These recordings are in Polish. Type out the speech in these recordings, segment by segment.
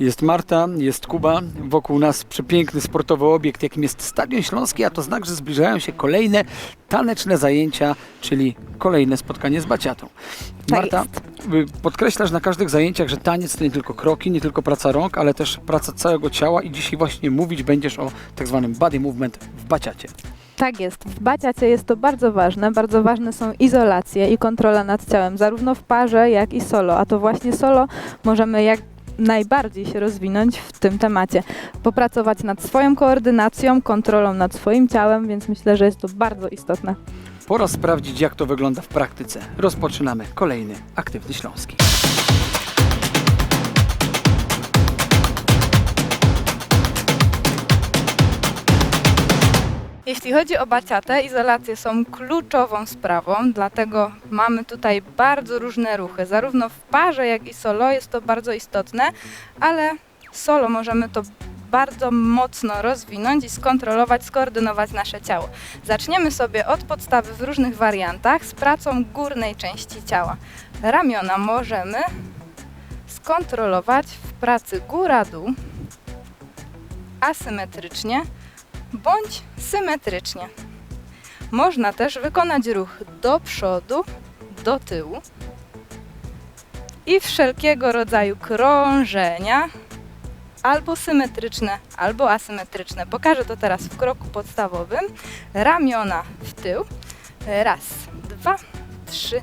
Jest Marta, jest Kuba, wokół nas przepiękny sportowy obiekt, jakim jest Stadion Śląski, a to znak, że zbliżają się kolejne taneczne zajęcia, czyli kolejne spotkanie z baciatą. Tak Marta, y, podkreślasz na każdych zajęciach, że taniec to nie tylko kroki, nie tylko praca rąk, ale też praca całego ciała i dzisiaj właśnie mówić będziesz o tak zwanym body movement w baciacie. Tak jest. W baciacie jest to bardzo ważne. Bardzo ważne są izolacje i kontrola nad ciałem, zarówno w parze, jak i solo. A to właśnie solo możemy jak najbardziej się rozwinąć w tym temacie. Popracować nad swoją koordynacją, kontrolą nad swoim ciałem, więc myślę, że jest to bardzo istotne. Pora sprawdzić, jak to wygląda w praktyce. Rozpoczynamy kolejny aktywny śląski. Jeśli chodzi o baciatę, izolacje są kluczową sprawą, dlatego mamy tutaj bardzo różne ruchy. Zarówno w parze, jak i solo jest to bardzo istotne, ale solo możemy to bardzo mocno rozwinąć i skontrolować, skoordynować nasze ciało. Zaczniemy sobie od podstawy w różnych wariantach z pracą górnej części ciała. Ramiona możemy skontrolować w pracy góra-dół, asymetrycznie, bądź symetrycznie. Można też wykonać ruch do przodu, do tyłu i wszelkiego rodzaju krążenia, albo symetryczne, albo asymetryczne. Pokażę to teraz w kroku podstawowym. Ramiona w tył. Raz, dwa, trzy,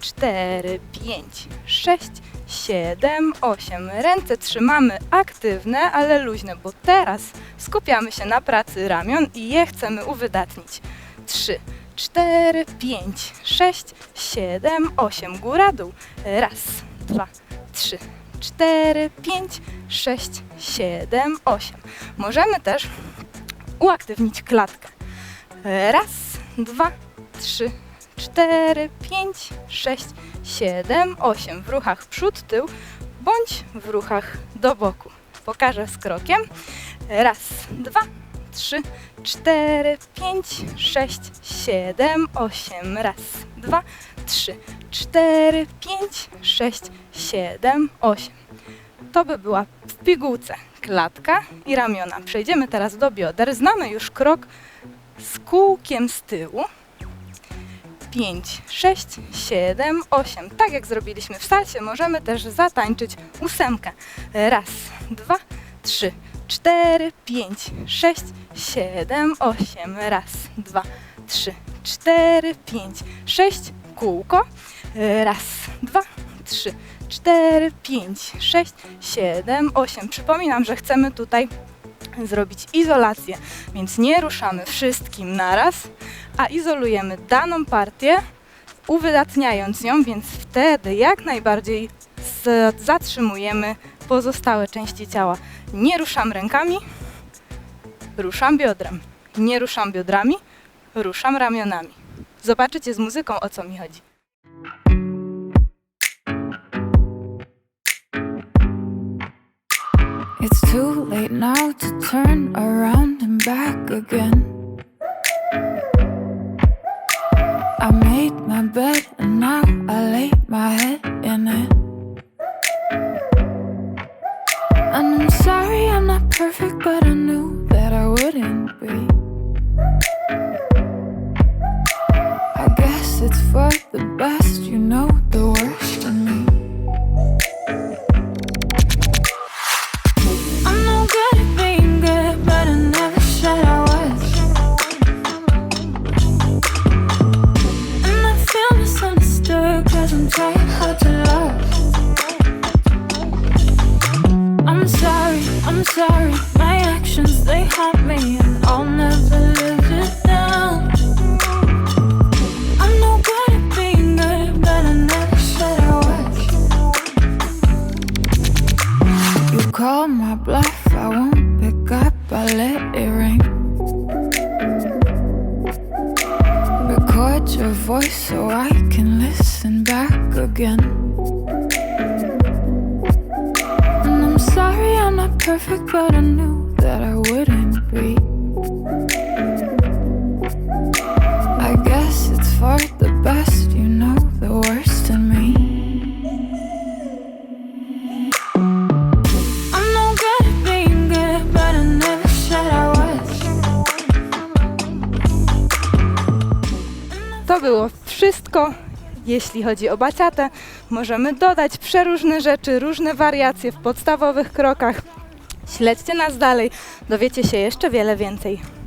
cztery, pięć, sześć, siedem, osiem. Ręce trzymamy aktywne, ale luźne, bo teraz skupiamy się na pracy ramion i je chcemy uwydatnić. Trzy, cztery, pięć, sześć, siedem, osiem. Góra, dół. Raz, dwa, trzy, cztery, pięć, sześć, siedem, osiem. Możemy też uaktywnić klatkę. Raz, dwa, trzy, cztery, pięć, sześć, siedem, osiem. W ruchach przód, tył bądź w ruchach do boku. Pokażę z krokiem. Raz, dwa, trzy, cztery, pięć, sześć, siedem, osiem. Raz, dwa, trzy, cztery, pięć, sześć, siedem, osiem. To by była w pigułce klatka i ramiona. Przejdziemy teraz do bioder. Znamy już krok z kółkiem z tyłu. 5, 6, 7, 8. Tak jak zrobiliśmy w salsie, możemy też zatańczyć ósemkę. Raz, dwa, trzy, cztery, pięć, sześć, siedem, osiem. Raz, dwa, trzy, cztery, pięć, sześć. Kółko. Raz, dwa, trzy, cztery, pięć, sześć, siedem, osiem. Przypominam, że chcemy tutaj zrobić izolację, więc nie ruszamy wszystkim naraz, a izolujemy daną partię, uwydatniając ją, więc wtedy jak najbardziej zatrzymujemy pozostałe części ciała. Nie ruszam rękami, ruszam biodrem. Nie ruszam biodrami, ruszam ramionami. Zobaczycie z muzyką o co mi chodzi. It's too late now to turn around and back again. I made my bed and now I lay my head in it. And I'm sorry I'm not perfect, but I knew sorry, voice so I can listen back again. And I'm sorry I'm not perfect, but I knew that I wouldn't było wszystko. Jeśli chodzi o baciatę, możemy dodać przeróżne rzeczy, różne wariacje w podstawowych krokach. Śledźcie nas dalej, dowiecie się jeszcze wiele więcej.